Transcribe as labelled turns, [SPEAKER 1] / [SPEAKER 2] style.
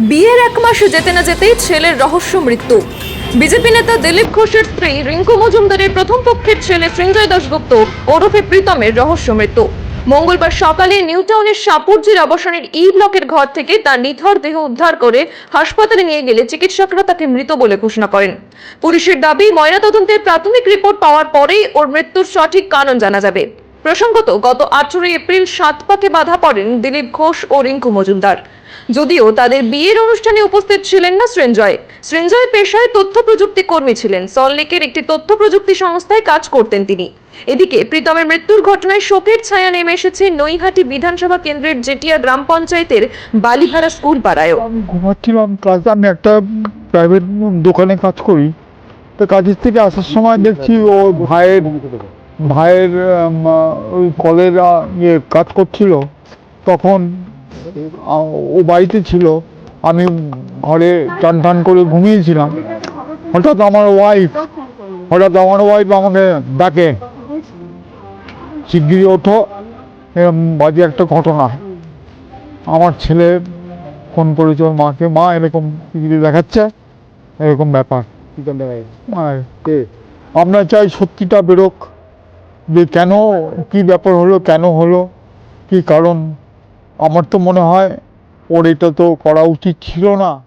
[SPEAKER 1] বিয়ের এক মাস যেতে না যেতেই ছেলের রহস্য মৃত্যু। বিজেপি নেতা দিলীপ ঘোষের স্ত্রী রিঙ্কু মজুমদারের প্রথম পক্ষের ছেলে সৃঞ্জয় দাশগুপ্ত ওরফে প্রীতমের রহস্য মৃত্যু। মঙ্গলবার সকালে নিউ টাউনের সাপুরজির অবসরের ই ব্লকের ঘর থেকে তার নিথর দেহ উদ্ধার করে হাসপাতালে নিয়ে গেলে চিকিৎসকরা তাকে মৃত বলে ঘোষণা করেন। পুলিশের দাবি, ময়নাতদন্তের প্রাথমিক রিপোর্ট পাওয়ার পরেই ওর মৃত্যুর সঠিক কারণ জানা যাবে। প্রসঙ্গত, গত আঠেরোই এপ্রিল সাত পাকে বাধা পড়েন দিলীপ ঘোষ ও রিঙ্কু মজুমদার। যদিও তাদের বিয়ের অনুষ্ঠানে উপস্থিত ছিলেন না সৃঞ্জয়। সৃঞ্জয় পেশায় তথ্য প্রযুক্তি কর্মী ছিলেন। সল্টলেকের একটি তথ্য প্রযুক্তি সংস্থায় কাজ করতেন তিনি। এদিকে, প্রীতমের মৃত্যুর ঘটনায় শোকের ছায়া নেমে এসেছে নৈহাটি বিধানসভা কেন্দ্রের জেটিয়া গ্রাম পঞ্চায়েতের বালিহারা স্কুল পাড়ায়ও।
[SPEAKER 2] আমি ঘুমাচ্ছিলাম, কাজ আমি একটা প্রাইভেট দোকানে কাজ করি। তো কাজের থেকে আসার সময় দেখছি ও ভাইয়ের ভাইয়ের ওই কলের ইয়ে কাজ করছিল। তখন ও বাড়িতে ছিল। আমি ঘরে টান টান করে ঘুমিয়েছিলাম। হঠাৎ আমার ওয়াইফ হঠাৎ আমার ওয়াইফ আমাকে ডাকে। শিগগিরই ওঠো। এরম বাজে একটা ঘটনা। আমার ছেলে ফোন করেছে মাকে মা এরকম টিভিতে দেখাচ্ছে? এরকম ব্যাপার। আমরা চাই সত্যিটা বেরোক। যে কেন, কি ব্যাপার হলো, কেন হলো, কি কারণ? আমার তো মনে হয়, ওর এটা তো করা উচিত ছিল না।